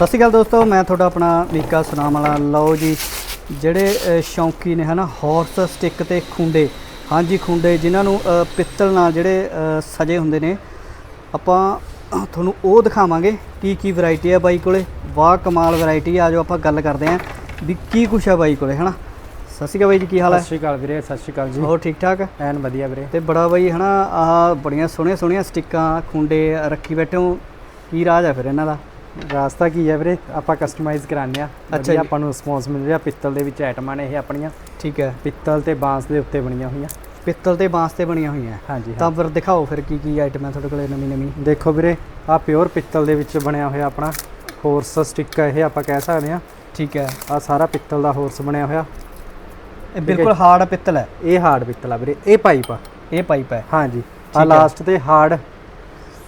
ਸਤਿ ਸ਼੍ਰੀ ਅਕਾਲ ਦੋਸਤੋ ਮੈਂ ਤੁਹਾਡਾ ਆਪਣਾ ਮੀਕਾ ਸੁਨਾਮ ਵਾਲਾ। ਲਓ ਜੀ ਜਿਹੜੇ ਸ਼ੌਂਕੀ ਨੇ ਹਨਾ ਹਾਰਸ ਸਟਿਕ ਤੇ ਖੁੰਡੇ। ਹਾਂਜੀ ਖੁੰਡੇ ਜਿਨ੍ਹਾਂ ਨੂੰ ਪਿੱਤਲ ਨਾਲ ਜਿਹੜੇ ਸਜੇ ਹੁੰਦੇ ਨੇ ਆਪਾਂ ਤੁਹਾਨੂੰ ਉਹ ਦਿਖਾਵਾਂਗੇ ਕੀ ਕੀ ਵੈਰਾਈਟੀ ਹੈ ਬਾਈ ਕੋਲੇ। ਵਾਹ ਕਮਾਲ ਵੈਰਾਈਟੀ ਆ। ਜੋ ਆਪਾਂ ਗੱਲ ਕਰਦੇ ਆਂ ਵੀ ਕੀ ਕੁਛ ਹੈ ਬਾਈ ਕੋਲੇ ਹਨਾ। ਸਤਿ ਸ਼੍ਰੀ ਅਕਾਲ ਬਾਈ ਜੀ ਕੀ ਹਾਲ ਸਤਿ ਹੈ ਸ਼੍ਰੀ ਅਕਾਲ ਵੀਰੇ ਸਤਿ ਸ਼੍ਰੀ ਅਕਾਲ ਜੀ। ਹੋਰ ਠੀਕ ਠਾਕ? ਐਨ ਵਧੀਆ ਵੀਰੇ। ਤੇ ਬੜਾ ਬਾਈ ਹਨਾ ਆਹ ਬੜੀਆਂ ਸੋਹਣੀਆਂ ਸੋਹਣੀਆਂ ਸਟਿੱਕਾਂ ਖੁੰਡੇ ਰੱਖੀ ਬੈਠੇ ਹੋ। ਕੀ ਰਾਜ ਹੈ ਫਿਰ ਇਹਨਾਂ ਦਾ? ਰਾਸਤਾ ਕੀ ਹੈ ਵੀਰੇ? ਆਪਾਂ ਕਸਟਮਾਈਜ਼ ਕਰਾਉਂਦੇ ਆ ਅੱਛਾ। ਆਪਾਂ ਨੂੰ ਰਿਸਪੌਂਸ ਮਿਲ ਰਿਹਾ। ਪਿੱਤਲ ਦੇ ਵਿੱਚ ਆਈਟਮਾਂ ਨੇ ਇਹ ਆਪਣੀਆਂ। ਠੀਕ ਹੈ। ਪਿੱਤਲ ਤੇ ਬਾਂਸ ਦੇ ਉੱਤੇ ਬਣੀਆਂ ਹੋਈਆਂ। ਪਿੱਤਲ ਤੇ ਬਾਂਸ ਤੇ ਬਣੀਆਂ ਹੋਈਆਂ। ਹਾਂਜੀ ਤਾਂ ਫਿਰ ਦਿਖਾਓ ਫਿਰ ਕੀ ਕੀ ਆਈਟਮ ਹੈ ਤੁਹਾਡੇ ਕੋਲੇ ਨਵੀਂ ਨਵੀਂ। ਦੇਖੋ ਵੀਰੇ ਆ ਪਿਓਰ ਪਿੱਤਲ ਦੇ ਵਿੱਚ ਬਣਿਆ ਹੋਇਆ ਆਪਣਾ ਹੋਰਸ ਸਟਿੱਕ ਇਹ ਆਪਾਂ ਕਹਿ ਸਕਦੇ ਆ ਠੀਕ ਹੈ। ਆ ਸਾਰਾ ਪਿੱਤਲ ਦਾ ਹੋਰਸ ਬਣਿਆ ਹੋਇਆ। ਇਹ ਬਿਲਕੁਲ ਹਾਰਡ ਪਿੱਤਲ ਹੈ। ਇਹ ਹਾਰਡ ਪਿੱਤਲ ਆ ਵੀਰੇ। ਇਹ ਪਾਈਪ ਆ। ਇਹ ਪਾਈਪ ਹੈ। ਹਾਂਜੀ। ਆ। ਲਾਸਟ ਤੇ ਹਾਰਡ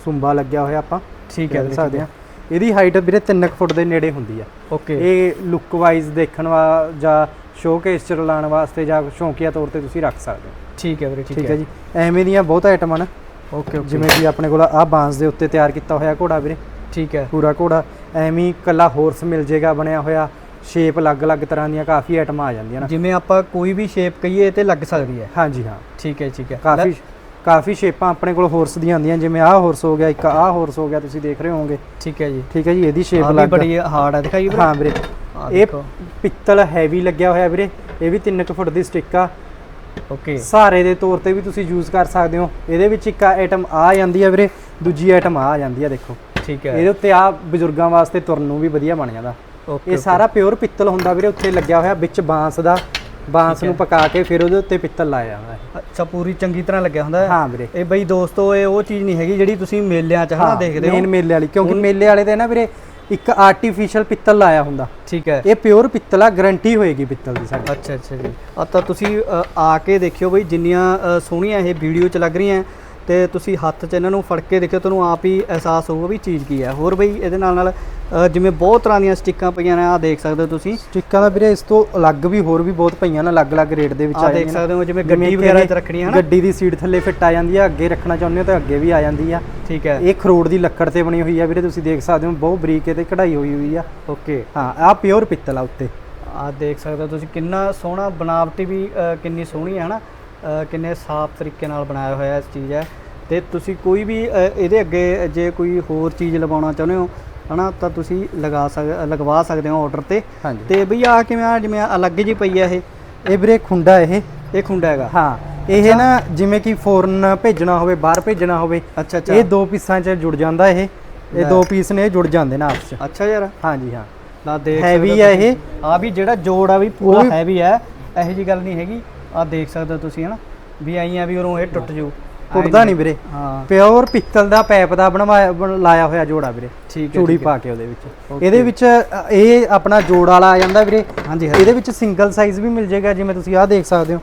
ਸੁੰਬਾ ਲੱਗਿਆ ਹੋਇਆ ਆਪਾਂ। ਠੀਕ ਹੈ ਕਹਿ ਸਕਦੇ ਆ ਇਹਦੀ ਹਾਈਟ ਵੀਰੇ 3 ਫੁੱਟ ਦੇ ਨੇੜੇ ਹੁੰਦੀ ਆ। ਓਕੇ ਇਹ ਲੁੱਕ ਵਾਈਜ਼ ਦੇਖਣ ਵਾ ਜਾਂ ਸ਼ੋਕੇਸ ਚ ਲਾਉਣ ਵਾਸਤੇ ਜਾਂ ਸ਼ੌਂਕੀਆ ਤੌਰ ਤੇ ਤੁਸੀਂ ਰੱਖ ਸਕਦੇ ਹੋ। ਠੀਕ ਹੈ ਵੀਰੇ ਠੀਕ ਹੈ ਜੀ। ਐਵੇਂ ਦੀਆਂ ਬਹੁਤ ਆਈਟਮਾਂ ਨੇ। ਓਕੇ ਓਕੇ ਜਿਵੇਂ ਕਿ ਆਪਣੇ ਕੋਲ ਆਹ ਬਾਂਸ ਦੇ ਉੱਤੇ ਤਿਆਰ ਕੀਤਾ ਹੋਇਆ ਘੋੜਾ ਵੀਰੇ। ਠੀਕ ਹੈ। ਪੂਰਾ ਘੋੜਾ। ਐਵੇਂ ਕੱਲਾ ਹੋਰਸ ਮਿਲ ਜੇਗਾ ਬਣਿਆ ਹੋਇਆ। ਸ਼ੇਪ ਅਲੱਗ-ਅਲੱਗ ਤਰ੍ਹਾਂ ਦੀਆਂ ਕਾਫੀ ਆਈਟਮਾਂ ਆ ਜਾਂਦੀਆਂ ਨੇ। ਜਿਵੇਂ ਆਪਾਂ ਕੋਈ ਵੀ ਸ਼ੇਪ ਕਹੀਏ ਤੇ ਲੱਗ ਸਕਦੀ ਹੈ। ਹਾਂਜੀ ਹਾਂ। ਠੀਕ ਹੈ ਠੀਕ ਹੈ। ਕਾਫੀ ਕਾਫੀ ਸ਼ੇਪਾਂ ਆਪਣੇ ਕੋਲ ਹੋਰਸ ਦੀਆਂ ਆਉਂਦੀਆਂ ਜਿਵੇਂ ਆਹ ਹੋਰਸ ਹੋ ਗਿਆ ਇੱਕ ਆਹ ਹੋਰਸ ਹੋ ਗਿਆ ਤੁਸੀਂ ਦੇਖ ਰਹੇ ਹੋਵੋਗੇ। ਠੀਕ ਹੈ ਜੀ। ਠੀਕ ਹੈ ਜੀ ਇਹਦੀ ਸ਼ੇਪ ਅਲੱਗ ਬੜੀ ਹਾਰਡ ਹੈ ਦਿਖਾਈ ਵੀਰੇ? ਹਾਂ ਵੀਰੇ। ਇਹ ਪਿੱਤਲ ਹੈਵੀ ਲੱਗਿਆ ਹੋਇਆ ਵੀਰੇ ਇਹ ਵੀ 3 ਫੁੱਟ ਦੀ ਸਟਿੱਕ ਆ। ਓਕੇ ਸਹਾਰੇ ਦੇ ਤੌਰ ਤੇ ਵੀ ਤੁਸੀਂ ਯੂਜ਼ ਕਰ ਸਕਦੇ ਹੋ। ਇਹਦੇ ਵਿੱਚ ਇੱਕ ਆਈਟਮ ਆ ਜਾਂਦੀ ਹੈ ਵੀਰੇ ਦੂਜੀ ਆਈਟਮ ਆ ਜਾਂਦੀ ਹੈ ਦੇਖੋ। ਠੀਕ ਹੈ। ਇਹਦੇ ਉੱਤੇ ਆ ਬਜ਼ੁਰਗਾਂ ਵਾਸਤੇ ਤੁਰਨ ਨੂੰ ਵੀ ਵਧੀਆ ਬਣ ਜਾਂਦਾ। ਓਕੇ ਇਹ ਸਾਰਾ ਪਿਓਰ ਪਿੱਤਲ ਹੁੰਦਾ ਵੀਰੇ ਉੱਤੇ ਲੱਗਿਆ ਹੋਇਆ ਵਿੱਚ ਬਾਂਸ ਦਾ। ਬਾਂਸ ਨੂੰ। ਪਕਾ ਕੇ ਫਿਰ ਉਹਦੇ ਉੱਤੇ ਪਿੱਤਲ ਲਾਇਆ ਜਾਂਦਾ ਹੈ। ਅੱਛਾ ਪੂਰੀ ਚੰਗੀ ਤਰ੍ਹਾਂ ਲੱਗਿਆ ਹੁੰਦਾ ਹੈ? ਹਾਂ ਵੀਰੇ। ਇਹ ਬਈ ਦੋਸਤੋ ਇਹ ਉਹ ਚੀਜ਼ ਨਹੀਂ ਹੈਗੀ ਜਿਹੜੀ ਤੁਸੀਂ ਮੇਲਿਆਂ 'ਚ ਹਨਾ ਦੇਖਦੇ ਮੇਨ ਹੋ ਮੇਲੇ ਵਾਲੀ ਕਿਉਂਕਿ ਮੇਲੇ ਵਾਲੇ ਤੇ ਨਾ ਵੀਰੇ ਇੱਕ ਆਰਟੀਫੀਸ਼ੀਅਲ ਪਿੱਤਲ ਲਾਇਆ ਹੁੰਦਾ। ਠੀਕ ਹੈ। ਇਹ ਪਿਓਰ ਪਿੱਤਲ ਆ ਗਾਰੰਟੀ ਹੋਏਗੀ ਪਿੱਤਲ ਦੀ ਸਾਡੀ। ਅੱਛਾ ਅੱਛਾ ਜੀ। ਆ ਤਾਂ ਤੁਸੀਂ ਆ ਕੇ ਦੇਖਿਓ ਬਈ ਜਿੰਨੀਆਂ ਸੋਹਣੀਆਂ ਇਹ ਵੀਡੀਓ ਚ ਲੱਗ ਰਹੀਆਂ। ਤੇ ਤੁਸੀਂ ਹੱਥ 'ਚ ਇਹਨਾਂ ਨੂੰ ਫੜ ਕੇ ਦੇਖਿਓ ਤੁਹਾਨੂੰ ਆਪ ਹੀ ਅਹਿਸਾਸ ਹੋਊਗਾ ਵੀ ਚੀਜ਼ ਕੀ ਹੈ। ਹੋਰ ਬਈ ਇਹਦੇ ਨਾਲ ਨਾਲ ਜਿਵੇਂ ਬਹੁਤ ਤਰ੍ਹਾਂ ਦੀਆਂ ਸਟਿੱਕਾਂ ਪਈਆਂ ਨੇ ਆ ਦੇਖ ਸਕਦੇ ਹੋ ਤੁਸੀਂ। ਸਟਿੱਕਾਂ ਦਾ ਵੀਰੇ ਇਸ ਤੋਂ ਅਲੱਗ ਵੀ ਹੋਰ ਵੀ ਬਹੁਤ ਪਈਆਂ ਨੇ ਅਲੱਗ-ਅਲੱਗ ਰੇਟ ਦੇ ਵਿੱਚ ਆ ਆ ਦੇਖ ਨੇ। ਸਕਦੇ ਹੋ ਜਿਵੇਂ ਗੱਡੀ ਵਗੈਰਾ ਇਹ 'ਚ ਰੱਖਣੀ ਹੈ ਨਾ ਗੱਡੀ ਦੀ ਸੀਟ ਥੱਲੇ ਫਿੱਟ ਆ ਜਾਂਦੀ ਆ ਅੱਗੇ ਰੱਖਣਾ ਚਾਹੁੰਦੇ ਹੋ ਤਾਂ ਅੱਗੇ ਵੀ ਆ ਜਾਂਦੀ ਆ। ਠੀਕ ਹੈ। ਇਹ ਖਰੋੜ ਦੀ ਲੱਕੜ ਤੇ ਬਣੀ ਹੋਈ ਆ ਵੀਰੇ ਤੁਸੀਂ ਦੇਖ ਸਕਦੇ ਹੋ ਬਹੁਤ ਬਰੀਕ ਇਹਤੇ ਕਢਾਈ ਹੋਈ ਹੋਈ ਆ। ਓਕੇ। ਹਾਂ ਆਹ ਪਿਓਰ ਪਿੱਤਲ ਆ ਉੱਤੇ। ਆ ਦੇਖ ਸਕਦੇ ਹੋ ਤੁਸੀਂ ਕਿੰਨਾ ਸੋਹਣਾ ਬਣਾਵਟੀ ਵੀ ਕਿੰਨੀ ਸੋਹਣੀ ਹੈ ਹਨਾ? ਅ, ਕਿੰਨੇ ਸਾਫ਼ ਤਰੀਕੇ ਨਾਲ ਬਣਾਇਆ ਹੋਇਆ ਇਸ ਚੀਜ਼ ਹੈ। ਤੇ ਤੁਸੀਂ ਕੋਈ ਵੀ ਇਹਦੇ ਅੱਗੇ ਜੇ ਕੋਈ ਹੋਰ ਚੀਜ਼ ਲਵਾਉਣਾ ਚਾਹੁੰਦੇ ਹੋ ਹਨਾ ਤਾਂ ਤੁਸੀਂ ਲਗਾ ਸਕ ਲਗਵਾ ਸਕਦੇ ਹੋ ਆਰਡਰ ਤੇ। ਤੇ ਬਈ ਆ ਕਿਵੇਂ ਆ ਜਿਵੇਂ ਅਲੱਗ ਜੀ ਪਈ ਆ ਇਹ। ਇਹ ਵੀਰੇ ਖੁੰਡਾ ਇਹ। ਇਹ ਖੁੰਡਾ ਹੈਗਾ। ਹਾਂ ਇਹ ਨਾ ਜਿਵੇਂ ਕਿ ਫੋਰਨ ਭੇਜਣਾ ਹੋਵੇ ਬਾਹਰ ਭੇਜਣਾ ਹੋਵੇ ਅੱਛਾ ਅੱਛਾ। ਇਹ ਦੋ ਪੀਸਾਂ 'ਚ ਜੁੜ ਜਾਂਦਾ ਇਹ। ਇਹ। ਦੋ ਪੀਸ ਨੇ ਜੁੜ ਜਾਂਦੇ ਨੇ ਆਪਸ 'ਚ। ਅੱਛਾ ਯਾਰ। ਹਾਂਜੀ ਹਾਂ। ਲਾ ਦੇਖ Heavy ਸਕਦੇ ਹੋ ਆ। ਇਹ। ਆ ਵੀ ਜਿਹੜਾ ਜੋੜ ਆ ਵੀ ਪੂਰਾ ਹੈਵੀ ਹੈ ਇਹੋ ਜੀ ਗੱਲ ਨਹੀਂ ਹੈਗੀ। ਆ ਦੇਖ ਸਕਦੇ ਹੋ ਤੁਸੀਂ ਹਨਾ ਵੀ ਆਈ ਆ ਵੀ ਉਰੋਂ ਇਹ ਟੁੱਟ ਜੂ। ਟੁੱਟਦਾ ਨਹੀਂ ਵੀਰੇ। ਹਾਂ। ਪਿਓਰ ਪਿੱਤਲ ਦਾ ਪੈਪ ਦਾ ਬਣਵਾਇਆ ਬਣ- ਲਾਇਆ ਹੋਇਆ ਜੋੜਾ ਵੀਰੇ। ਠੀਕ ਹੈ ਚੂੜੀ। ਪਾ ਕੇ ਉਹਦੇ ਵਿੱਚ. ਇਹਦੇ ਵਿੱਚ ਇਹ ਆਪਣਾ ਜੋੜ ਵਾਲਾ ਆ ਜਾਂਦਾ ਵੀਰੇ। ਹਾਂਜੀ ਇਹਦੇ ਵਿੱਚ ਸਿੰਗਲ ਸਾਈਜ਼ ਵੀ ਮਿਲ ਜਾਏਗਾ ਜਿਵੇਂ ਤੁਸੀਂ ਆਹ ਦੇਖ ਸਕਦੇ ਹੋ।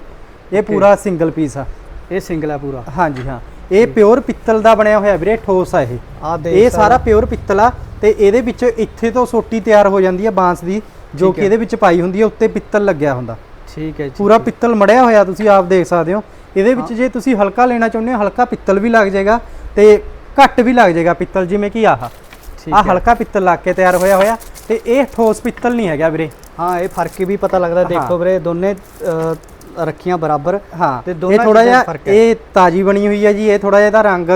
ਇਹ ਪੂਰਾ ਸਿੰਗਲ ਪੀਸ ਆ। ਇਹ ਸਿੰਗਲ ਹੈ ਪੂਰਾ। ਹਾਂਜੀ ਹਾਂ। ਇਹ ਪਿਓਰ ਪਿੱਤਲ ਦਾ ਬਣਿਆ ਹੋਇਆ ਵੀਰੇ ਠੋਸ ਆ ਇਹ। ਆ ਦੇਖ ਇਹ ਸਾਰਾ ਪਿਓਰ ਪਿੱਤਲ ਆ ਤੇ ਇਹਦੇ ਵਿੱਚ ਇੱਥੇ ਤੋਂ ਸੋਟੀ ਤਿਆਰ ਹੋ ਜਾਂਦੀ ਹੈ ਬਾਂਸ ਦੀ ਜੋ ਕਿ। ਇਹਦੇ ਵਿੱਚ ਪਾਈ ਹੁੰਦੀ ਹੈ ਉੱਤੇ ਪਿੱਤਲ ਲੱਗਿਆ ਹੁੰਦਾ। ਠੀਕ ਹੈ ਜੀ। ਪੂਰਾ ਪਿੱਤਲ ਮੜਿਆ ਹੋਇਆ ਤੁਸੀਂ ਆਪ ਦੇਖ ਸਕਦੇ ਹੋ। ਇਹਦੇ ਵਿੱਚ ਜੇ ਤੁਸੀਂ ਹਲਕਾ ਲੈਣਾ ਚਾਹੁੰਦੇ ਹੋ ਹਲਕਾ ਪਿੱਤਲ ਵੀ ਲੱਗ ਜਾਏਗਾ ਤੇ ਘੱਟ ਵੀ ਲੱਗ ਜਾਏਗਾ ਪਿੱਤਲ ਜਿਵੇਂ ਕਿ ਆਹ। ਹੈ। ਹਲਕਾ ਪਿੱਤਲ ਲਾ ਕੇ ਤਿਆਰ ਹੋਇਆ ਹੋਇਆ ਤੇ ਇਹ ਠੋਸ ਪਿੱਤਲ ਨਹੀਂ ਹੈਗਾ ਵੀਰੇ। ਹਾਂ ਇਹ ਫ਼ਰਕ ਵੀ ਪਤਾ ਲੱਗਦਾ। ਦੇਖੋ। ਵੀਰੇ ਦੋਨੇ ਰੱਖੀਆਂ ਬਰਾਬਰ। ਹਾਂ ਤੇ ਇਹ ਦੋਨਾਂ ਥੋੜਾ ਜਿਹਾ। ਇਹ ਤਾਜੀ ਬਣੀ ਹੋਈ ਹੈ ਜੀ ਇਹ ਥੋੜਾ ਜਿਹਾ ਇਹਦਾ ਰੰਗ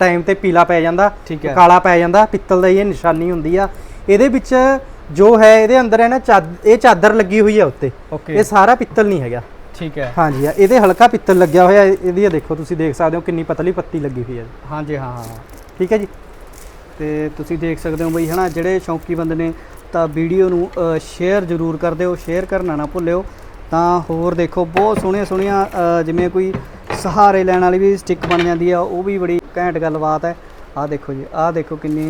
ਟਾਈਮ ਤੇ ਪੀਲਾ ਪੈ ਜਾਂਦਾ। ਕਾਲਾ ਪੈ ਜਾਂਦਾ। ਪਿੱਤਲ ਦਾ ਇਹ ਨਿਸ਼ਾਨੀ ਹੁੰਦੀ ਆ। ਇਹਦੇ ਵਿੱਚ ਜੋ ਹੈ ਇਹਦੇ ਅੰਦਰ ਹੈ ਨਾ ਇਹ ਚਾਦਰ ਲੱਗੀ ਹੋਈ ਹੈ ਉੱਤੇ। ਓਕੇ ਇਹ ਸਾਰਾ ਪਿੱਤਲ ਨਹੀਂ ਹੈਗਾ। ਠੀਕ ਹੈ। ਹਾਂਜੀ ਆ ਇਹਦੇ ਹਲਕਾ ਪਿੱਤਲ ਲੱਗਿਆ ਹੋਇਆ ਇਹ- ਇਹਦੀ ਇਹ ਦੇਖੋ ਤੁਸੀਂ ਦੇਖ ਸਕਦੇ ਹੋ ਕਿੰਨੀ ਪਤਲੀ ਪੱਤੀ ਲੱਗੀ ਹੋਈ ਹੈ। ਹਾਂਜੀ ਹਾਂ ਹਾਂ। ਠੀਕ ਹੈ ਜੀ। ਤੇ ਤੁਸੀਂ ਦੇਖ ਸਕਦੇ ਹੋ ਬਈ ਹਨਾ ਜਿਹੜੇ ਸ਼ੌਂਕੀ ਬੰਦੇ ਨੇ ਤਾਂ ਵੀਡੀਓ ਨੂੰ ਸ਼ੇਅਰ ਜ਼ਰੂਰ ਕਰ ਦਿਓ ਸ਼ੇਅਰ ਕਰਨਾ ਨਾ ਭੁੱਲਿਓ। ਤਾਂ ਹੋਰ ਦੇਖੋ ਬਹੁਤ ਸੋਹਣੀਆਂ ਸੋਹਣੀਆਂ ਜਿਵੇਂ ਕੋਈ ਸਹਾਰੇ ਲੈਣ ਵਾਲੀ ਵੀ ਸਟਿੱਕ ਬਣ ਜਾਂਦੀ ਆ ਉਹ ਵੀ ਬੜੀ ਘੈਂਟ ਗੱਲਬਾਤ ਹੈ। ਆਹ ਦੇਖੋ ਜੀ ਆਹ ਦੇਖੋ ਕਿੰਨੀ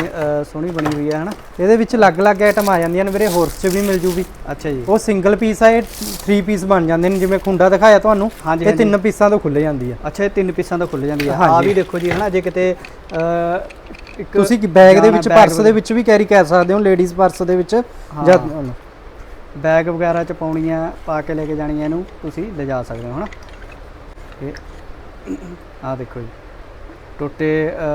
ਸੋਹਣੀ ਬਣੀ ਹੋਈ ਹੈ ਹਨਾ? ਇਹਦੇ ਵਿੱਚ ਅਲੱਗ-ਅਲੱਗ ਆਈਟਮ ਆ ਜਾਂਦੀਆਂ ਨੇ ਵੀਰੇ ਹੋਰਸ 'ਚ ਵੀ ਮਿਲ ਜੂਗੀ। ਅੱਛਾ ਜੀ। ਉਹ ਸਿੰਗਲ ਪੀਸ ਆ ਇਹ 3 ਪੀਸ ਬਣ ਜਾਂਦੇ ਨੇ ਜਿਵੇਂ ਖੁੰਡਾ ਦਿਖਾਇਆ ਤੁਹਾਨੂੰ ਹਾਂਜੀ, ਇਹ। ਤਿੰਨ ਪੀਸਾਂ ਤੋਂ ਖੁੱਲ ਜਾਂਦੀ ਆ। ਅੱਛਾ ਇਹ ਤਿੰਨ ਪੀਸਾਂ ਤੋਂ ਖੁੱਲ ਜਾਂਦੀ ਆ। ਆ। ਵੀ ਦੇਖੋ ਜੀ ਹਨਾ ਜੇ ਕਿਤੇ ਇੱਕ ਤੁਸੀਂ ਬੈਗ ਦੇ ਵਿੱਚ ਪਰਸ ਦੇ ਵਿੱਚ ਵੀ ਕੈਰੀ ਕਰ ਸਕਦੇ ਹੋ ਲੇਡੀਜ਼ ਪਰਸ ਦੇ ਵਿੱਚ ਜਾਂ ਬੈਗ ਵਗੈਰਾ ਚ ਪਾਉਣੀਆਂ ਪਾ ਕੇ ਲੈ ਕੇ ਜਾਣੀਆਂ ਇਹਨੂੰ ਤੁਸੀਂ ਲਿਜਾ ਸਕਦੇ ਹੋ ਹਨਾ? ਇਹ ਆਹ ਦੇਖੋ ਜੀ। ਟੋਟੇ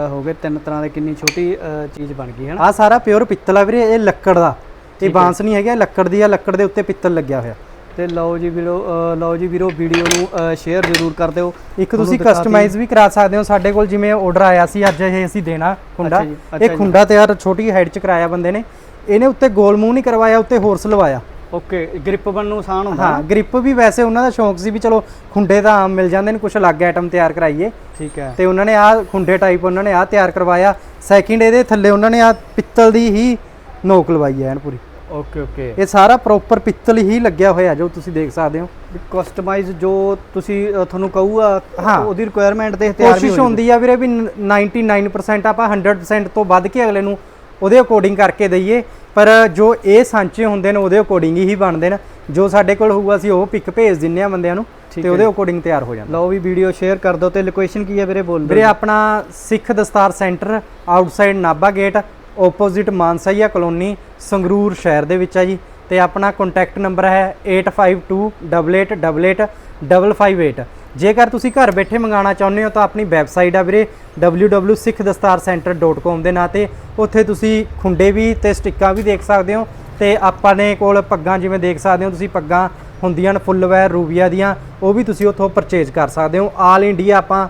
ਹੋ ਗਏ ਤਿੰਨ ਤਰ੍ਹਾਂ ਦੇ ਕਿੰਨੀ ਛੋਟੀ ਚੀਜ਼ ਬਣ ਗਈ ਹੈ ਨਾ ਆ ਸਾਰਾ ਪਿਓਰ ਪਿੱਤਲ ਆ ਵੀਰੇ ਇਹ ਲੱਕੜ ਦਾ। ਇਹ। ਬਾਂਸ ਨਹੀਂ ਹੈਗਾ ਲੱਕੜ ਦੀ ਆ ਲੱਕੜ ਦੇ ਉੱਤੇ ਪਿੱਤਲ ਲੱਗਿਆ ਹੋਇਆ। ਤੇ ਲਓ ਜੀ ਵੀਰੋ ਲਓ ਜੀ ਵੀਰੋ ਵੀਡੀਓ ਨੂੰ ਸ਼ੇਅਰ ਜ਼ਰੂਰ ਕਰ ਦਿਓ। ਇੱਕ ਤੁਸੀਂ ਕਸਟਮਾਈਜ਼ ਵੀ ਕਰਾ ਸਕਦੇ ਹੋ। ਸਾਡੇ ਕੋਲ ਜਿਵੇਂ ਆਰਡਰ ਆਇਆ ਸੀ ਅੱਜ ਇਹ ਅਸੀਂ ਦੇਣਾ ਖੁੰਡਾ। ਇਹ। ਖੁੰਡਾ ਤਿਆਰ ਛੋਟੀ ਹਾਈਟ 'ਚ ਕਰਾਇਆ ਬੰਦੇ ਨੇ। ਇਹਨੇ ਉੱਤੇ ਗੋਲ ਮੂੰਹ ਨਹੀਂ ਕਰਵਾਇਆ ਉੱਤੇ ਹੋਰਸ ਲਵਾਇਆ। ਓਕੇ ਗ੍ਰਿਪ ਬਣਨ ਨੂੰ ਆਸਾਨ ਹੁੰਦਾ ਹਾਂ ਗ੍ਰਿਪ ਵੀ ਵੈਸੇ ਉਹਨਾਂ ਦਾ ਸ਼ੌਂਕ ਸੀ ਵੀ ਚਲੋ ਖੁੰਡੇ ਤਾਂ ਆਮ ਮਿਲ ਜਾਂਦੇ ਨੇ ਕੁਝ ਅਲੱਗ ਆਈਟਮ ਤਿਆਰ ਕਰਾਈਏ। ਠੀਕ ਹੈ। ਤੇ ਉਹਨਾਂ ਨੇ ਆਹ ਖੁੰਡੇ ਟਾਈਪ ਉਹਨਾਂ ਨੇ ਆਹ ਤਿਆਰ ਕਰਵਾਇਆ। ਸੈਕਿੰਡ ਇਹਦੇ ਥੱਲੇ ਉਹਨਾਂ ਨੇ ਆਹ ਪਿੱਤਲ ਦੀ ਹੀ ਨੋਕ ਲਵਾਈ ਐਨ ਪੂਰੀ। Okay okay. ਇਹ ਸਾਰਾ ਪ੍ਰੋਪਰ ਪਿੱਤਲ ਹੀ ਲੱਗਿਆ ਹੋਇਆ ਜੋ ਤੁਸੀਂ ਦੇਖ ਸਕਦੇ ਹੋ। ਕਸਟਮਾਈਜ਼ ਜੋ ਤੁਸੀਂ ਤੁਹਾਨੂੰ ਕਹੂਗਾ। ਉਹਦੀ ਰਿਕੁਆਇਰਮੈਂਟ ਤੇ ਤਿਆਰ ਕੋਸ਼ਿਸ਼ ਹੁੰਦੀ ਆ ਵੀਰੇ ਵੀ 99% ਆਪਾਂ 100% ਤੋਂ ਵੱਧ ਕੇ ਅਗਲੇ ਨੂੰ ਉਹਦੇ ਅਕੋਰਡਿੰਗ ਕਰਕੇ ਦਈਏ। ਪਰ ਜੋ ਇਹ ਸਾਂਚੇ ਹੁੰਦੇ ਨੇ ਉਹਦੇ ਅਕੋਰਡਿੰਗ ਹੀ ਬਣਦੇ ਨੇ। ਜੋ ਸਾਡੇ ਕੋਲ ਹੋਊਗਾ ਅਸੀਂ ਉਹ ਪਿਕ ਭੇਜ ਦਿੰਨੇ ਆ ਬੰਦਿਆਂ ਨੂੰ ਤੇ ਉਹਦੇ। ਅਕੋਰਡਿੰਗ ਤਿਆਰ ਹੋ ਜਾਂਦਾ। ਲਓ ਵੀ ਵੀਡੀਓ ਸ਼ੇਅਰ ਕਰ ਦਿਓ ਤੇ ਲੋਕੇਸ਼ਨ ਕੀ ਹੈ ਵੀਰੇ ਬੋਲ ਦਿਓ ਵੀਰੇ ਆਪਣਾ Sikh Dastar centre outside Nabha gate opposite Mansahia colony Sangrur ਸ਼ਹਿਰ ਦੇ ਵਿੱਚ ਆ ਜੀ। ਤੇ ਆਪਣਾ ਕੰਟੈਕਟ ਨੰਬਰ ਹੈ 8528888558 ਜੇਕਰ ਤੁਸੀਂ ਘਰ ਬੈਠੇ ਮੰਗਾਉਣਾ ਚਾਹੁੰਦੇ ਹੋ ਤਾਂ ਆਪਣੀ ਵੈਬਸਾਈਟ ਆ ਵੀਰੇ www.sikhdastaarcenter.com ਦੇ ਨਾਂ ਤੇ। ਉੱਥੇ ਤੁਸੀਂ ਖੁੰਡੇ ਵੀ ਤੇ ਸਟਿੱਕਾਂ ਵੀ ਦੇਖ ਸਕਦੇ ਹੋ ਤੇ ਆਪਾਂ ਨੇ ਕੋਲ ਪੱਗਾਂ ਜਿਵੇਂ ਦੇਖ ਸਕਦੇ ਹੋ ਤੁਸੀਂ, ਪੱਗਾਂ ਹੁੰਦੀਆਂ ਨੇ ਫੁੱਲ ਵੈਰ ਰੂਬੀਆ ਦੀਆਂ, ਉਹ ਵੀ ਤੁਸੀਂ ਉੱਥੋਂ ਪਰਚੇਜ ਕਰ ਸਕਦੇ ਹੋ। ਆਲ ਇੰਡੀਆ ਆਪਾਂ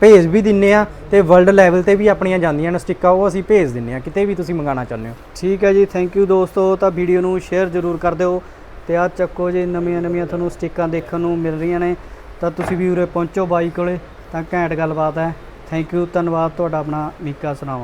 ਭੇਜ ਵੀ ਦਿੰਨੇ ਆ ਤੇ ਵਰਲਡ ਲੈਵਲ ਤੇ ਵੀ ਆਪਣੀਆਂ ਜਾਂਦੀਆਂ ਨੇ ਸਟਿੱਕਾਂ, ਉਹ ਅਸੀਂ ਭੇਜ ਦਿੰਨੇ ਆ, ਕਿਤੇ ਵੀ ਤੁਸੀਂ ਮੰਗਾਉਣਾ ਚਾਹੁੰਦੇ ਹੋ। ਠੀਕ ਹੈ ਜੀ ਥੈਂਕ ਯੂ ਦੋਸਤੋ, ਤਾਂ ਵੀਡੀਓ ਨੂੰ ਸ਼ੇਅਰ ਜ਼ਰੂਰ ਕਰ ਦਿਓ ਤੇ ਆ ਚੱਕੋ ਜੀ ਨਵੀਆਂ ਨਵੀਆਂ ਤੁਹਾਨੂੰ ਸਟਿੱਕਾਂ ਦੇਖਣ ਨੂੰ ਮਿਲ ਰਹੀਆਂ ਨੇ। ਤਾਂ ਤੁਸੀਂ ਵੀ ਉਰੇ ਪਹੁੰਚੋ ਬਾਈ ਕੋਲੇ, ਤਾਂ ਘੈਂਟ ਗੱਲਬਾਤ ਹੈ। ਥੈਂਕ ਯੂ ਧੰਨਵਾਦ ਤੁਹਾਡਾ ਆਪਣਾ ਮੀਕਾ ਸੁਨਾਮ